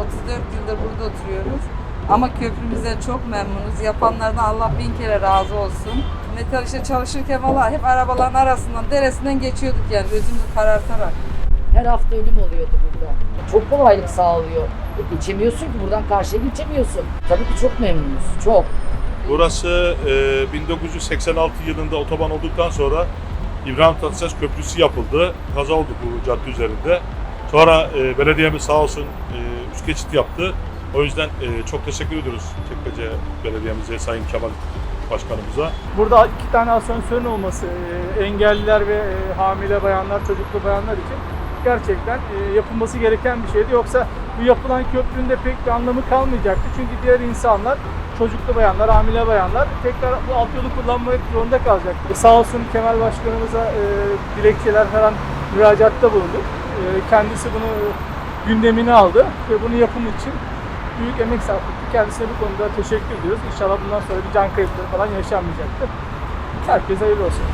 aydır burada oturuyoruz. Ama köprümüzden çok memnunuz. Yapanlardan Allah bin kere razı olsun. Metal işte çalışırken valla hep arabaların arasından, deresinden geçiyorduk yani gözümüzü karartarak. Her hafta ölüm oluyordu burada. Çok kolaylık sağlıyor. E, geçemiyorsun ki buradan karşıya geçemiyorsun. Tabii ki çok memnunuz. Çok. Burası e, 1986 yılında otoban olduktan sonra İbrahim Tatlıses Köprüsü yapıldı. Kaza oldu bu cadde üzerinde. Sonra e, belediyemiz sağ olsun e, üst geçit yaptı. O yüzden e, çok teşekkür ediyoruz Çekmece Belediye'mize, Sayın Kemal Başkanımıza. Burada iki tane asansörün olması e, engelliler ve e, hamile bayanlar, çocuklu bayanlar için gerçekten e, yapılması gereken bir şeydi. Yoksa bu yapılan köprünün de pek bir anlamı kalmayacaktı. Çünkü diğer insanlar, çocuklu bayanlar, hamile bayanlar tekrar bu alt yolu kullanmak zorunda kalacaktı. Sağ olsun Kemal Başkanımıza e, dilekçeler falan müracaatta bulunduk. E, kendisi bunu gündemine aldı ve bunun yapımı için büyük emek sarf etti. Kendisine bu konuda teşekkür ediyoruz. İnşallah bundan sonra bir can kayıpları falan yaşanmayacaktır. Herkese hayırlı olsun.